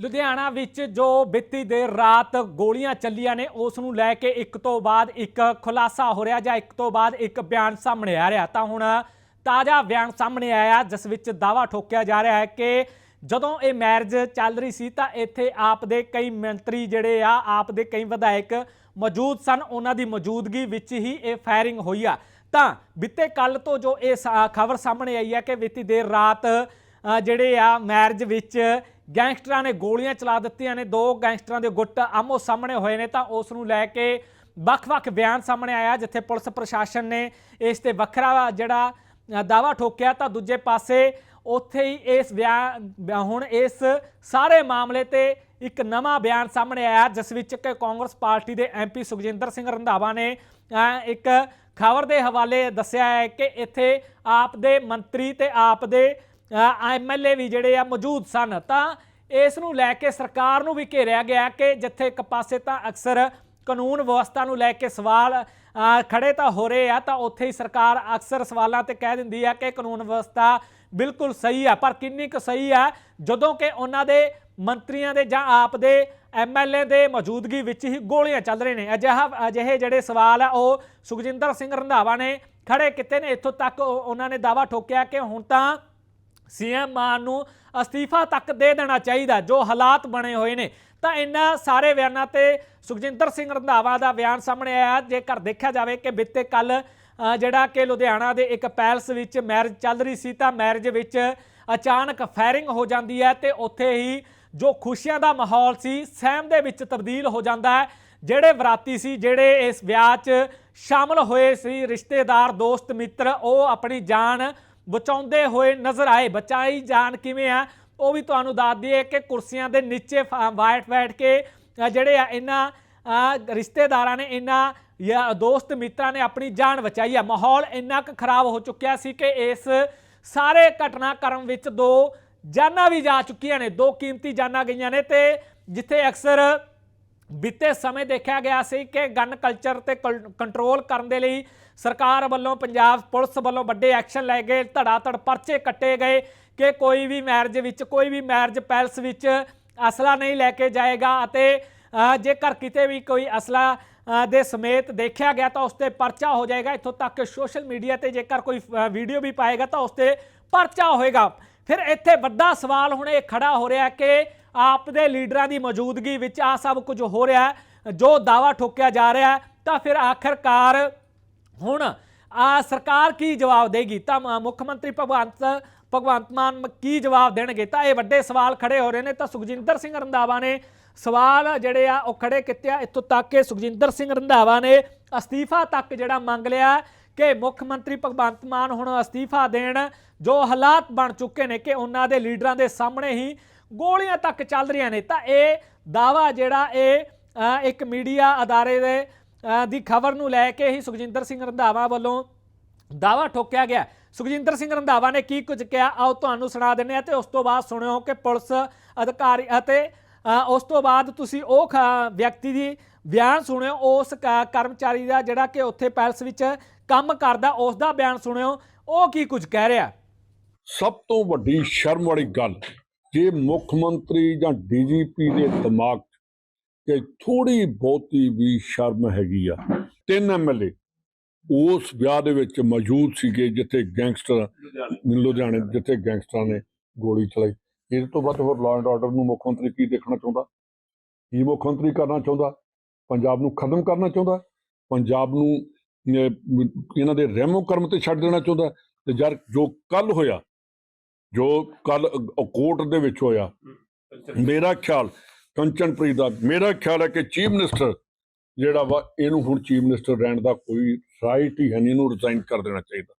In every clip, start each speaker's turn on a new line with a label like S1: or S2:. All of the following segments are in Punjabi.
S1: ਲੁਧਿਆਣਾ ਵਿੱਚ ਜੋ ਬੀਤੀ ਦੇਰ ਰਾਤ ਗੋਲੀਆਂ ਚੱਲੀਆਂ ਨੇ, ਉਸ ਨੂੰ ਲੈ ਕੇ ਇੱਕ ਤੋਂ ਬਾਅਦ ਇੱਕ ਖੁਲਾਸਾ ਹੋ ਰਿਹਾ ਜਾਂ ਇੱਕ ਤੋਂ ਬਾਅਦ ਇੱਕ ਬਿਆਨ ਸਾਹਮਣੇ ਆ ਰਿਹਾ। ਤਾਂ ਹੁਣ ਤਾਜ਼ਾ ਬਿਆਨ ਸਾਹਮਣੇ ਆਇਆ, ਜਿਸ ਵਿੱਚ ਦਾਵਾ ਠੋਕਿਆ ਜਾ ਰਿਹਾ ਹੈ ਕਿ ਜਦੋਂ ਇਹ ਮੈਰਿਜ ਚੱਲ ਰਹੀ ਸੀ, ਤਾਂ ਇੱਥੇ ਆਪ ਦੇ ਕਈ ਮੰਤਰੀ ਜਿਹੜੇ ਆ, ਆਪ ਦੇ ਕਈ ਵਿਧਾਇਕ ਮੌਜੂਦ ਸਨ। ਉਹਨਾਂ ਦੀ ਮੌਜੂਦਗੀ ਵਿੱਚ ਹੀ ਇਹ ਫਾਇਰਿੰਗ ਹੋਈ ਆ। ਤਾਂ ਬੀਤੇ ਕੱਲ ਤੋਂ ਜੋ ਇਹ ਖਬਰ ਸਾਹਮਣੇ ਆਈ ਹੈ ਕਿ ਬੀਤੀ ਦੇਰ ਰਾਤ ਜਿਹੜੇ ਆ ਮੈਰਿਜ ਵਿੱਚ ਗੈਂਗਸਟਰਾਂ ਨੇ ਗੋਲੀਆਂ ਚਲਾ ਦਿੱਤੀਆਂ ਨੇ ਦੋ ਗੈਂਗਸਟਰਾਂ ਦੇ ਗੁੱਟ ਆਮੋ ਸਾਹਮਣੇ ਹੋਏ ਨੇ ਤਾਂ ਉਸ ਨੂੰ ਲੈ ਕੇ ਵੱਖ-ਵੱਖ ਬਿਆਨ ਸਾਹਮਣੇ ਆਇਆ ਜਿੱਥੇ ਪੁਲਿਸ ਪ੍ਰਸ਼ਾਸਨ ਨੇ ਇਸ ਤੇ ਵੱਖਰਾ ਜਿਹੜਾ ਅ, ਦਾਵਾ ਠੋਕਿਆ ਤਾਂ ਦੂਜੇ ਪਾਸੇ ਉੱਥੇ ਹੀ ਇਸ ਬਿਆਨ ਹੁਣ ਇਸ ਸਾਰੇ ਮਾਮਲੇ ਤੇ ਇੱਕ ਨਵਾਂ ਬਿਆਨ ਸਾਹਮਣੇ ਆਇਆ ਜਿਸ ਵਿੱਚ ਕਿ ਕਾਂਗਰਸ ਪਾਰਟੀ ਦੇ ਐਮਪੀ ਸੁਖਜਿੰਦਰ ਸਿੰਘ ਰੰਧਾਵਾ ਨੇ ਇੱਕ ਖਬਰ ਦੇ ਹਵਾਲੇ ਦੱਸਿਆ ਹੈ ਕਿ ਇੱਥੇ ਆਪ ਦੇ ਮੰਤਰੀ ਤੇ ਆਪ ਦੇ ਐਮਐਲਏ ਵੀ ਜਿਹੜੇ ਆ ਮੌਜੂਦ ਸਨ ਤਾਂ ਇਸ ਨੂੰ ਲੈ ਕੇ ਸਰਕਾਰ ਨੂੰ ਵੀ ਘੇਰਿਆ ਗਿਆ ਕਿ ਜਿੱਥੇ ਇੱਕ ਪਾਸੇ ਤਾਂ ਅਕਸਰ ਕਾਨੂੰਨ ਵਿਵਸਥਾ ਨੂੰ ਲੈ ਕੇ ਸਵਾਲ ਅ, ਖੜੇ ਤਾਂ ਹੋ ਰਹੇ ਆ ਤਾਂ ਉੱਥੇ ਹੀ ਸਰਕਾਰ ਅਕਸਰ ਸਵਾਲਾਂ ਤੇ ਕਹਿ ਦਿੰਦੀ ਆ ਕਿ ਕਾਨੂੰਨ ਵਿਵਸਥਾ ਬਿਲਕੁਲ ਸਹੀ ਆ ਪਰ ਕਿੰਨੀ ਕੁ ਸਹੀ ਆ ਜਦੋਂ ਕਿ ਉਹਨਾਂ ਦੇ ਮੰਤਰੀਆਂ ਦੇ ਜਾਂ ਆਪ ਦੇ ਐਮਐਲਏ ਦੇ ਮੌਜੂਦਗੀ ਵਿੱਚ ਹੀ ਗੋਲੀਆਂ ਚੱਲ ਰਹੇ ਨੇ। ਅਜਿਹਾ ਅਜਿਹੇ ਜਿਹੜੇ ਸਵਾਲ ਆ ਉਹ ਸੁਖਜਿੰਦਰ ਸਿੰਘ ਰੰਧਾਵਾ ਨੇ ਖੜੇ ਕੀਤੇ ਨੇ। ਇੱਥੋਂ ਤੱਕ ਉਹ- ਉਹਨਾਂ ਨੇ ਦਾਵਾ ਠੋਕਿਆ ਕਿ ਹੁਣ ਤਾਂ ਸੀਐਮ ਮਾਨ ਨੂੰ ਅਸਤੀਫਾ ਤੱਕ ਦੇ ਦੇਣਾ ਚਾਹੀਦਾ, ਜੋ ਹਾਲਾਤ ਬਣੇ ਹੋਏ ਨੇ। ਤਾਂ ਇਹਨਾਂ ਸਾਰੇ ਬਿਆਨਾਂ ਤੇ ਸੁਖਜਿੰਦਰ ਸਿੰਘ ਰੰਧਾਵਾ ਦਾ ਬਿਆਨ ਸਾਹਮਣੇ ਆਇਆ। ਜੇਕਰ ਦੇਖਿਆ ਜਾਵੇ ਕਿ ਬਿੱਤੇ ਕੱਲ ਜਿਹੜਾ ਕਿ ਲੁਧਿਆਣਾ ਦੇ ਇੱਕ ਪੈਲਸ ਵਿੱਚ ਮੈਰਿਜ ਚੱਲ ਰਹੀ ਸੀ, ਤਾਂ ਮੈਰਿਜ ਵਿੱਚ ਅਚਾਨਕ ਫਾਇਰਿੰਗ ਹੋ ਜਾਂਦੀ ਹੈ ਤੇ ਉੱਥੇ ਹੀ ਜੋ ਖੁਸ਼ੀਆਂ ਦਾ ਮਾਹੌਲ ਸੀ, ਸਹਿਮ ਦੇ ਵਿੱਚ ਤਬਦੀਲ ਹੋ ਜਾਂਦਾ ਹੈ। ਜਿਹੜੇ ਬਰਾਤੀ ਸੀ, ਜਿਹੜੇ ਇਸ ਵਿਆਹ 'ਚ ਸ਼ਾਮਲ ਹੋਏ ਸੀ, ਰਿਸ਼ਤੇਦਾਰ, ਦੋਸਤ, ਮਿੱਤਰ, ਉਹ ਆਪਣੀ ਜਾਨ ਬਚਾਉਂਦੇ ਹੋਏ ਨਜ਼ਰ ਆਏ। ਬਚਾਈ ਜਾਨ ਕਿਵੇਂ ਆ? ਉਹ ਵੀ ਤੁਹਾਨੂੰ ਦੱਸ ਦਈਏ ਕਿ ਕੁਰਸੀਆਂ ਦੇ ਨੀਚੇ ਫ- ਬੈਠ ਬੈਠ ਕੇ ਜਿਹੜੇ ਆ ਇਹਨਾਂ ਰਿਸ਼ਤੇਦਾਰਾਂ ਨੇ, ਇਹਨਾਂ ਜਾਂ ਦੋਸਤ ਮਿੱਤਰਾਂ ਨੇ ਆਪਣੀ ਜਾਨ ਬਚਾਈ ਆ। ਮਾਹੌਲ ਇੰਨਾ ਕੁ ਖਰਾਬ ਹੋ ਚੁੱਕਿਆ ਸੀ ਕਿ ਇਸ ਸਾਰੇ ਘਟਨਾਕ੍ਰਮ ਵਿੱਚ ਦੋ ਜਾਨਾਂ ਵੀ ਜਾ ਚੁੱਕੀਆਂ ਨੇ। ਦੋ ਕੀਮਤੀ ਜਾਨਾਂ ਗਈਆਂ ਨੇ ਤੇ ਜਿੱਥੇ ਅਕਸਰ ਬੀਤੇ ਸਮੇਂ ਦੇਖਿਆ ਗਿਆ ਸੀ ਕਿ ਗਨ ਕਲਚਰ ਤੇ ਕਲ- ਕੰਟਰੋਲ ਕਰਨ ਦੇ ਲਈ ਸਰਕਾਰ ਵੱਲੋਂ ਪੰਜਾਬ ਪੁਲਿਸ ਵੱਲੋਂ ਵੱਡੇ ਐਕਸ਼ਨ ਲਏ ਗਏ ਧੜਾ ਧੜ ਪਰਚੇ ਕੱਟੇ ਗਏ ਕਿ ਕੋਈ ਵੀ ਮੈਰਿਜ ਵਿੱਚ, ਕੋਈ ਵੀ ਮੈਰਿਜ ਪੈਲਸ ਵਿੱਚ ਅਸਲਾ ਨਹੀਂ ਲੈ ਕੇ ਜਾਏਗਾ ਅਤੇ ਜੇਕਰ ਕਿਤੇ ਵੀ ਕੋਈ ਅਸਲਾ ਦੇ ਸਮੇਤ ਦੇਖਿਆ ਗਿਆ ਤਾਂ ਉਸ ਤੇ ਪਰਚਾ ਹੋ ਜਾਏਗਾ। ਇੱਥੋਂ ਤੱਕ ਕਿ ਸੋਸ਼ਲ ਮੀਡੀਆ ਤੇ ਜੇਕਰ ਕੋਈ ਵੀਡੀਓ ਵੀ ਪਾਏਗਾ ਤਾਂ ਉਸ ਤੇ ਪਰਚਾ ਹੋਏਗਾ। ਫਿਰ ਇੱਥੇ ਵੱਡਾ ਸਵਾਲ ਹੁਣ ਇਹ ਖੜਾ ਹੋ ਰਿਹਾ ਕਿ ਆਪ ਦੇ ਲੀਡਰਾਂ ਦੀ ਮੌਜੂਦਗੀ ਵਿੱਚ ਆ ਸਭ ਕੁਝ ਹੋ ਰਿਹਾ ਹੈ। ਜੋ ਦਾਵਾ ਠੋਕਿਆ ਜਾ ਰਿਹਾ ਹੈ, ਤਾਂ ਫਿਰ ਆਖਰਕਾਰ ਹੁਣ ਆ ਸਰਕਾਰ ਕੀ ਜਵਾਬ ਦੇਗੀ? ਤਾਂ ਮੁੱਖ ਮੰਤਰੀ ਭਗਵੰਤ ਭਗਵੰਤ ਮਾਨ ਕੀ ਜਵਾਬ ਦੇਣਗੇ? ਤਾਂ ਇਹ ਵੱਡੇ ਸਵਾਲ ਖੜੇ ਹੋ ਰਹੇ ਨੇ। ਤਾਂ ਸੁਖਜਿੰਦਰ ਸਿੰਘ ਰੰਧਾਵਾ ਨੇ ਸਵਾਲ ਜਿਹੜੇ ਆ, ਉਹ ਖੜੇ ਕੀਤੇ ਆ। ਇੱਥੋਂ ਤੱਕ ਕਿ ਸੁਖਜਿੰਦਰ ਸਿੰਘ ਰੰਧਾਵਾ ਨੇ ਅਸਤੀਫਾ ਤੱਕ ਜਿਹੜਾ ਮੰਗ ਲਿਆ ਕਿ ਮੁੱਖ ਮੰਤਰੀ ਭਗਵੰਤ ਮਾਨ ਹੁਣ ਅਸਤੀਫਾ ਦੇਣ। ਜੋ ਹਾਲਾਤ ਬਣ ਚੁੱਕੇ ਨੇ ਕਿ ਉਹਨਾਂ ਦੇ ਲੀਡਰਾਂ ਦੇ ਸਾਹਮਣੇ ਹੀ ਗੋਲੀਆਂ ਤੱਕ ਚੱਲ ਰਹੀਆਂ ਨੇ। ਤਾਂ ਇਹ ਦਾਵਾ ਜਿਹੜਾ ਇਹ ਇੱਕ ਮੀਡੀਆ ਅਦਾਰੇ ਦੇ ਦੀ ਖਬਰ ਨੂੰ ਲੈ ਕੇ ਹੀ ਸੁਖਜਿੰਦਰ ਸਿੰਘ ਰੰਧਾਵਾ ਵੱਲੋਂ ਦਾਵਾ ਠੋਕਿਆ ਗਿਆ। ਸੁਖਜਿੰਦਰ ਸਿੰਘ ਰੰਧਾਵਾ ਨੇ ਕੀ ਕੁਝ ਕਿਹਾ? ਆਓ ਤੁਹਾਨੂੰ ਸੁਣਾ ਦਿੰਦੇ ਆ ਤੇ ਉਸ ਤੋਂ ਬਾਅਦ ਸੁਣਿਓ ਕਿ ਪੁਲਿਸ ਅਧਿਕਾਰੀ ਅਤੇ ਉਸ ਤੋਂ ਬਾਅਦ ਤੁਸੀਂ ਉਹ ਖ- ਵਿਅਕਤੀ ਦੀ ਬਿਆਨ ਸੁਣਿਓ, ਉਸ ਕ- ਕਰਮਚਾਰੀ ਦਾ ਜਿਹੜਾ ਕਿ ਉੱਥੇ ਪੈਲਸ ਵਿੱਚ ਕੰਮ ਕਰਦਾ, ਉਸ ਦਾ ਬਿਆਨ ਸੁਣਿਓ। ਉਹ ਕੀ ਕੁਝ ਕਹਿ ਰਿਹਾ?
S2: ਸਭ ਤੋਂ ਵੱਡੀ ਸ਼ਰਮ ਵਾਲੀ ਗੱਲ ਜੇ ਮੁੱਖ ਮੰਤਰੀ ਜਾਂ ਡੀਜੀਪੀ ਦੇ ਦਿਮਾਗ 'ਚ ਕਿ ਥੋੜੀ ਬਹੁਤੀ ਵੀ ਸ਼ਰਮ ਹੈਗੀ ਆ ਤਿੰਨ ਐਮਐਲਏ ਉਸ ਵਿਆਹ ਦੇ ਵਿੱਚ ਮੌਜੂਦ ਸੀਗੇ ਜਿੱਥੇ ਗੈਂਗਸਟਰ ਲੁਧਿਆਣੇ। ਜਿੱਥੇ ਗੈਂਗਸਟਰਾਂ ਨੇ ਗੋਲੀ ਚਲਾਈ। ਇਸ ਤੋਂ ਵੱਧ ਹੋਰ ਲਾਅ ਐਂਡ ਆਰਡਰ ਨੂੰ ਮੁੱਖ ਮੰਤਰੀ ਕੀ ਦੇਖਣਾ ਚਾਹੁੰਦਾ? ਕੀ ਮੁੱਖ ਮੰਤਰੀ ਕਰਨਾ ਚਾਹੁੰਦਾ? ਪੰਜਾਬ ਨੂੰ ਖਤਮ ਕਰਨਾ ਚਾਹੁੰਦਾ? ਪੰਜਾਬ ਨੂੰ ਇਹਨਾਂ ਦੇ ਰਹਿਮੋ ਕਰਮ ਤੇ ਛੱਡ ਦੇਣਾ ਚਾਹੁੰਦਾ? ਤੇ ਯਾਰ ਜੋ ਕੱਲ ਹੋਇਆ ਜੋ ਕੱਲ ਕੋਰਟ ਦੇ ਵਿੱਚ ਹੋਇਆ ਮੇਰਾ ਖਿਆਲ ਕੰਚਨਪ੍ਰੀਤ ਦਾ ਮੇਰਾ ਖਿਆਲ ਹੈ ਕਿ ਚੀਫ ਮਿਨਿਸਟਰ ਜਿਹੜਾ ਵਾ ਇਹਨੂੰ ਹੁਣ ਚੀਫ ਮਿਨਿਸਟਰ ਰਹਿਣ ਦਾ ਕੋਈ ਰਾਈਟ ਹੀ ਹੈ ਨਹੀਂ ਇਹਨੂੰ ਰਿਜ਼ਾਈਨ ਕਰ ਦੇਣਾ ਚਾਹੀਦਾ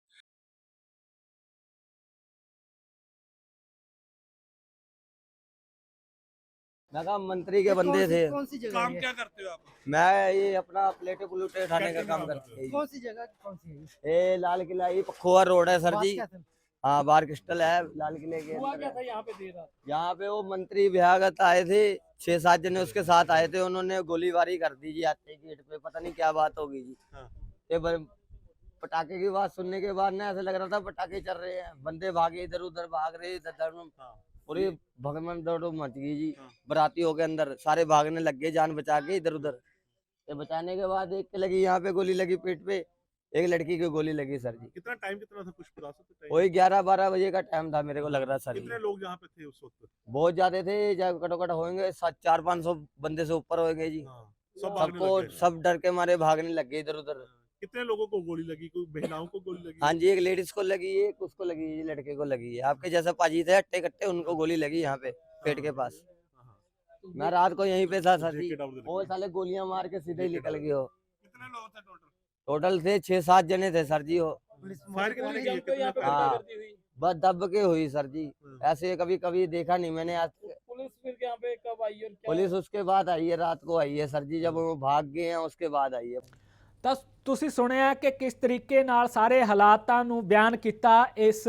S3: मैं कहा मंत्री के बंदे थे
S4: कौन सी जगह
S5: काम
S4: है
S5: क्या करते हो आप
S3: मैं ये अपना प्लेटें प्लूटें उठाने का
S5: कैंटीन
S3: काम
S5: में
S3: करते
S4: कौन सी जगह कौन सी है
S3: ये लाल किला ये पखोआ रोड है सर
S4: बात
S3: जी
S4: क्या था?
S3: हाँ बार क्रिस्टल है लाल किले के है।
S4: यहाँ पे
S3: यहाँ पे वो मंत्री विभागत आए थे छह सात जने उसके साथ आए थे उन्होंने गोलीबारी कर दी जी आते गेट पे पता नहीं क्या बात होगी जी
S5: हाँ।
S3: ये पटाखे की बात सुनने के बाद ना ऐसा लग रहा था पटाखे चल रहे हैं बंदे भागे इधर उधर भाग रहे इधर उधर
S5: हाँ।
S3: पूरी भगवान दौड़ मच गई जी
S5: हाँ।
S3: बरातियों के अंदर सारे भागने लग गए जान बचा के इधर उधर ये बचाने के बाद एक लगी यहाँ पे गोली लगी पेट पे एक लड़की की गोली लगी सर जी।
S5: कितना टाइम कितना था कुछ बता सकते
S3: वही ग्यारह बारह बजे का टाइम था मेरे को लग रहा सर
S5: कितने लोग यहाँ पे थे उस वक्त?
S3: बहुत ज़्यादा थे जब कटो कट होंगे चार पाँच सौ बंदे से ऊपर होंगे जी।
S5: हाँ,
S3: सबको सब डर के मारे भागने लग गए इधर उधर
S5: कितने लोगों को गोली लगी? कोई महिलाओं को गोली लगी?
S3: हाँ जी एक लेडीज़ को लगी है एक उसको लगी है लड़के को लगी। है आपके जैसे पाजी थे हट्टे कट्टे उनको गोली लगी यहाँ पे पेट के पास।
S5: हाँ, हाँ।
S3: मैं रात को यहीं पे था सर जी।
S5: रखी।
S3: साले गोलियाँ मार के सीधे निकल गए हो।
S5: कितने लोग थे टोटल
S3: टोटल थे छह सात जने थे सर जी हो
S5: फायर कितने किए कितने फायर
S3: हाँ
S5: किए?
S3: बस दब के हुई सर जी
S5: हाँ।
S3: ऐसे कभी कभी देखा नहीं मैंने आज तक।
S4: पुलिस फिर यहाँ पे कब आई और क्या
S3: पुलिस उसके बाद आई है रात को आई है सर जी जब वो भाग गए हैं उसके बाद आई है
S1: ਤਾਂ ਤੁਸੀਂ ਸੁਣਿਆ ਕਿ ਕਿਸ ਤਰੀਕੇ ਨਾਲ ਸਾਰੇ ਹਾਲਾਤਾਂ ਨੂੰ ਬਿਆਨ ਕੀਤਾ ਇਸ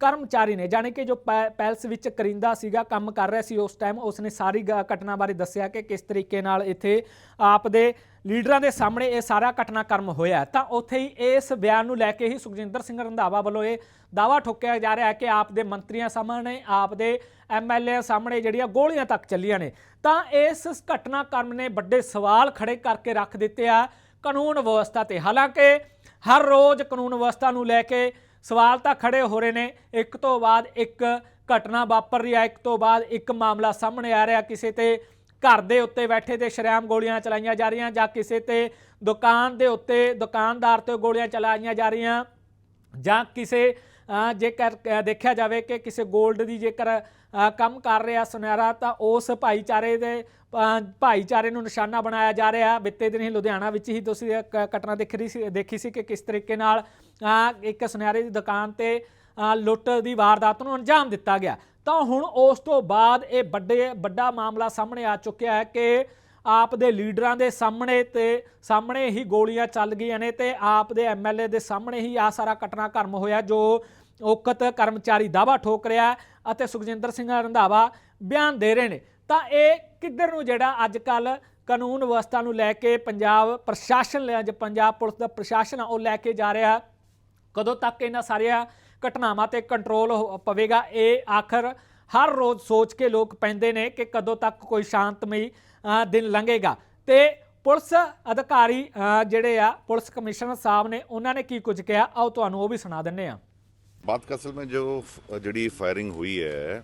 S1: ਕਰਮਚਾਰੀ ਨੇ, ਜਾਣੀ ਕਿ ਜੋ ਪੈ- ਪੈਲਸ ਵਿੱਚ ਕਰਿੰਦਾ ਸੀਗਾ, ਕੰਮ ਕਰ ਰਿਹਾ ਸੀ ਉਸ ਟਾਈਮ ਉਸ ਨੇ ਸਾਰੀ ਗ- ਘਟਨਾ ਬਾਰੇ ਦੱਸਿਆ ਕਿ ਕਿਸ ਤਰੀਕੇ ਨਾਲ ਇੱਥੇ ਆਪ ਦੇ ਲੀਡਰਾਂ ਦੇ ਸਾਹਮਣੇ ਇਹ ਸਾਰਾ ਘਟਨਾਕ੍ਰਮ ਹੋਇਆ। ਤਾਂ ਉੱਥੇ ਹੀ ਇਸ ਬਿਆਨ ਨੂੰ ਲੈ ਕੇ ਹੀ ਸੁਖਜਿੰਦਰ ਸਿੰਘ ਰੰਧਾਵਾ ਵੱਲੋਂ ਇਹ ਦਾਵਾ ਠੋਕਿਆ ਜਾ ਰਿਹਾ ਹੈ ਕਿ ਆਪ ਦੇ ਮੰਤਰੀਆਂ ਸਾਹਮਣੇ, ਆਪ ਦੇ ਐਮਐਲਏ ਸਾਹਮਣੇ ਜਿਹੜੀਆਂ ਗੋਲੀਆਂ ਤੱਕ ਚੱਲੀਆਂ ਨੇ। ਤਾਂ ਇਸ ਘਟਨਾਕ੍ਰਮ ਨੇ ਵੱਡੇ ਸਵਾਲ ਖੜੇ ਕਰਕੇ ਰੱਖ ਦਿੱਤੇ ਆ ਕਾਨੂੰਨ ਵਿਵਸਥਾ ਤੇ। ਹਾਲਾਂਕਿ ਹਰ ਰੋਜ਼ ਕਾਨੂੰਨ ਵਿਵਸਥਾ ਨੂੰ ਲੈ ਕੇ ਸਵਾਲ ਤਾਂ ਖੜੇ ਹੋ ਰਹੇ ਨੇ। ਇੱਕ ਤੋਂ ਬਾਅਦ ਇੱਕ ਘਟਨਾ ਵਾਪਰ ਰਹੀ ਹੈ। ਇੱਕ ਤੋਂ ਬਾਅਦ ਇੱਕ ਮਾਮਲਾ ਸਾਹਮਣੇ ਆ ਰਿਹਾ। ਕਿਸੇ ਤੇ ਘਰ ਦੇ ਉੱਤੇ ਬੈਠੇ ਤੇ ਸ਼ਰੇਆਮ ਗੋਲੀਆਂ ਚਲਾਈਆਂ ਜਾ ਰਹੀਆਂ ਜਾਂ ਕਿਸੇ ਤੇ ਦੁਕਾਨ ਦੇ ਉੱਤੇ ਦੁਕਾਨਦਾਰ ਤੇ ਗੋਲੀਆਂ ਚਲਾਈਆਂ ਜਾ ਰਹੀਆਂ ਜਾਂ ਕਿਸੇ ਜੇਕਰ ਦੇਖਿਆ ਜਾਵੇ ਕਿ ਕਿਸੇ 골ਡ ਦੀ ਜੇਕਰ ਕੰਮ ਕਰ ਰਿਹਾ ਸੁਨਹਿਰਾ ਤਾਂ ਉਸ ਭਾਈਚਾਰੇ ਦੇ ਭਾਈਚਾਰੇ ਨੂੰ ਨਿਸ਼ਾਨਾ ਬਣਾਇਆ ਜਾ ਰਿਹਾ। ਬਿੱਤੇ ਦਿਨ ਹੀ ਲੁਧਿਆਣਾ ਵਿੱਚ ਹੀ ਤੁਸੀਂ ਕ- ਘਟਨਾ ਦੇਖ ਰਹੀ ਸੀ, ਦੇਖੀ ਸੀ ਕਿ ਕਿਸ ਤਰੀਕੇ ਨਾਲ ਇੱਕ ਸੁਨਹਿਰੇ ਦੀ ਦੁਕਾਨ ਤੇ ਲੁੱਟ ਦੀ ਵਾਰਦਾਤ ਨੂੰ ਅੰਜਾਮ ਦਿੱਤਾ ਗਿਆ। ਤਾਂ ਹੁਣ ਉਸ ਤੋਂ ਬਾਅਦ ਇਹ ਵੱਡੇ, ਵੱਡਾ ਮਾਮਲਾ ਸਾਹਮਣੇ ਆ ਚੁੱਕਿਆ ਹੈ ਕਿ ਆਪ ਦੇ ਲੀਡਰਾਂ ਦੇ ਸਾਹਮਣੇ ਤੇ ਸਾਹਮਣੇ ਹੀ ਗੋਲੀਆਂ ਚੱਲ ਗਈਆਂ ਨੇ ਤੇ ਆਪ ਦੇ ਐਮਐਲਏ ਦੇ ਸਾਹਮਣੇ ਹੀ ਆ ਸਾਰਾ ਘਟਨਾਕ੍ਰਮ ਹੋਇਆ ਜੋ ਉਕਤ ਕਰਮਚਾਰੀ ਦਾਵਾ ਠੋਕ ਰਿਹਾ ਅਤੇ ਸੁਖਜਿੰਦਰ ਸਿੰਘ ਰੰਧਾਵਾ ਬਿਆਨ ਦੇ ਰਹੇ ਨੇ। ਤਾਂ ਇਹ ਕਿੱਧਰ ਨੂੰ ਜਿਹੜਾ ਅੱਜ ਕੱਲ ਕਾਨੂੰਨ ਵਿਵਸਥਾ ਨੂੰ ਲੈ ਕੇ ਪੰਜਾਬ ਪ੍ਰਸ਼ਾਸਨ ਲੈ ਅੱਜ ਪੰਜਾਬ ਪੁਲਿਸ ਦਾ ਪ੍ਰਸ਼ਾਸਨ ਆ, ਉਹ ਲੈ ਕੇ ਜਾ ਰਿਹਾ ਕਦੋਂ ਤੱਕ ਇਹਨਾਂ ਸਾਰੀਆਂ ਘਟਨਾਵਾਂ ਤੇ ਕੰਟਰੋਲ ਪਵੇਗਾ? ਇਹ ਆਖਰ ਹਰ ਰੋਜ਼ ਸੋਚ ਕੇ ਲੋਕ ਪੈਂਦੇ ਨੇ ਕਿ ਕਦੋਂ ਤੱਕ ਕੋਈ ਸ਼ਾਂਤਮਈ ਦਿਨ ਲੰਘੇਗਾ। ਤੇ ਪੁਲਿਸ ਅਧਿਕਾਰੀ ਜਿਹੜੇ ਆ ਪੁਲਿਸ ਕਮਿਸ਼ਨਰ ਸਾਹਿਬ ਨੇ ਉਹਨਾਂ ਨੇ ਕੀ ਕੁਝ ਕਿਹਾ? ਆਓ ਤੁਹਾਨੂੰ ਉਹ ਵੀ ਸੁਣਾ ਦਿੰਨੇ ਆ
S6: ਬਾਤ ਕਸਲ ਮੈਂ ਜੋ ਜਿਹੜੀ ਫਾਇਰਿੰਗ ਹੋਈ ਹੈ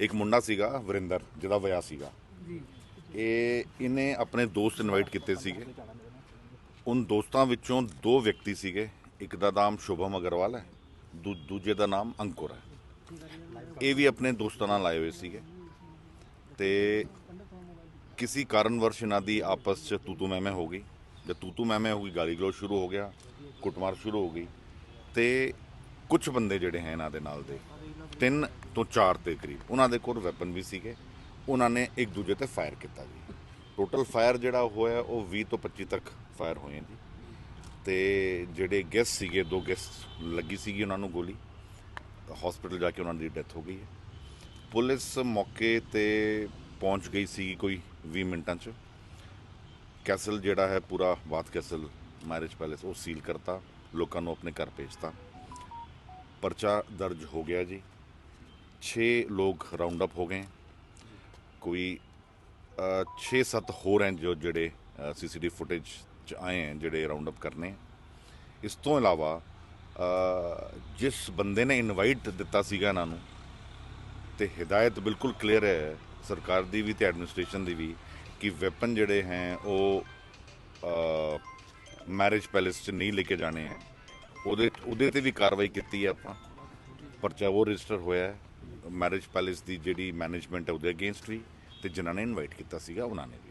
S6: ਇੱਕ ਮੁੰਡਾ ਸੀਗਾ ਵਰਿੰਦਰ ਜਿਹਦਾ ਵਿਆਹ ਸੀਗਾ। ਜੀ। ਇਹ ਇਹਨੇ ਆਪਣੇ ਦੋਸਤ ਇਨਵਾਈਟ ਕੀਤੇ ਸੀਗੇ। ਉਨ ਦੋਸਤਾਂ ਵਿੱਚੋਂ ਦੋ ਵਿਅਕਤੀ ਸੀਗੇ। ਇੱਕ ਦਾ ਨਾਮ ਸ਼ੁਭਮ ਅਗਰਵਾਲ ਹੈ ਦੂ- ਦੂਜੇ ਦਾ ਨਾਮ ਅੰਕੁਰ ਹੈ ਇਹ ਵੀ ਆਪਣੇ ਦੋਸਤਾਂ ਨਾਲ ਆਏ ਹੋਏ ਸੀਗੇ ਤੇ ਕਿਸੇ ਕਾਰਨਵਰਸ਼ ਇਹਨਾਂ ਦੀ ਆਪਸ ਚ ਤੂਤੂ ਮੈਮੇ ਹੋ ਗਈ ਜਦ ਤੂਤੂ ਮੈਮੇ ਹੋ ਗਈ ਗਾਲੀ ਗਲੋਚ ਸ਼ੁਰੂ ਹੋ ਗਿਆ ਕੁੱਟਮਾਰ ਸ਼ੁਰੂ ਹੋ ਗਈ ਤੇ ਕੁਝ ਬੰਦੇ ਜਿਹੜੇ ਹੈ ਇਹਨਾਂ ਦੇ ਨਾਲ ਦੇ ਤਿੰਨ ਤੋਂ ਚਾਰ ਦੇ ਕਰੀਬ ਉਹਨਾਂ ਦੇ ਕੋਲ ਵੈਪਨ ਵੀ ਸੀਗੇ ਉਹਨਾਂ ਨੇ ਇੱਕ ਦੂਜੇ ਤੇ ਫਾਇਰ ਕੀਤਾ ਜੀ ਟੋਟਲ ਫਾਇਰ ਜਿਹੜਾ ਹੋਇਆ ਉਹ 20 ਤੋਂ 25 ਤੱਕ ਫਾਇਰ ਹੋਏ ਜੀ ਤੇ ਜਿਹੜੇ ਗੈਸਟ ਸੀਗੇ, ਦੋ ਗੈਸਟ ਲੱਗੀ ਸੀਗੀ ਉਹਨਾਂ ਨੂੰ ਗੋਲੀ। ਹਸਪੀਟਲ ਜਾ ਕੇ ਉਹਨਾਂ ਦੀ ਡੈਥ ਹੋ ਗਈ ਹੈ। ਪੁਲਿਸ ਮੌਕੇ ਤੇ ਪਹੁੰਚ ਗਈ ਸੀ ਕੋਈ 20 ਮਿੰਟਾਂ 'ਚ। ਕੈਸਲ ਜਿਹੜਾ ਹੈ ਪੂਰਾ ਬਾਤ ਕੈਸਲ ਮੈਰਿਜ ਪੈਲੇਸ ਉਹ ਸੀਲ ਕਰਤਾ। ਲੋਕਾਂ ਨੂੰ ਆਪਣੇ ਘਰ ਭੇਜਤਾ। ਪਰਚਾ ਦਰਜ ਹੋ ਗਿਆ ਜੀ। 6 ਲੋਕ ਰਾਉਂਡ ਅਪ ਹੋ ਗਏ। ਕੋਈ 6-7 ਹੋਰ ਹੈ ਜੋ ਜਿਹੜੇ ਸੀਸੀਟੀਵੀ ਫੁਟੇਜ ਚ ਆਏ ਹੈ ਜਿਹੜੇ ਰਾਉਂਡ ਅਪ ਕਰਨੇ ਇਸ ਤੋਂ ਇਲਾਵਾ ਜਿਸ ਬੰਦੇ ਨੇ ਇਨਵਾਈਟ ਦਿੱਤਾ ਸੀਗਾ ਇਹਨਾਂ ਨੂੰ, ਤੇ ਹਦਾਇਤ ਬਿਲਕੁਲ ਕਲੀਅਰ ਹੈ, ਸਰਕਾਰ ਦੀ ਵੀ ਤੇ ਐਡਮਿਨਿਸਟ੍ਰੇਸ਼ਨ ਦੀ ਵੀ, ਕਿ ਵੈਪਨ ਜਿਹੜੇ ਹੈ, ਉਹ ਮੈਰਿਜ ਪੈਲੇਸ 'ਚ ਨਹੀਂ ਲੈ ਕੇ ਜਾਣੇ ਹੈ ਉਹਦੇ ਉਹਦੇ ਤੇ ਵੀ ਕਾਰਵਾਈ ਕੀਤੀ ਹੈ ਆਪਾਂ। ਪਰਚਾ ਉਹ ਰਜਿਸਟਰ ਹੋਇਆ ਹੈ ਮੈਰਿਜ ਪੈਲੇਸ ਦੀ ਜਿਹੜੀ ਮੈਨੇਜਮੈਂਟ ਹੈ, ਉਹਦੇ ਅਗੇਂਸਟ ਵੀ, ਤੇ ਜਿਨ੍ਹਾਂ ਨੇ ਇਨਵਾਈਟ ਕੀਤਾ ਸੀਗਾ, ਉਹਨਾਂ ਨੇ ਵੀ।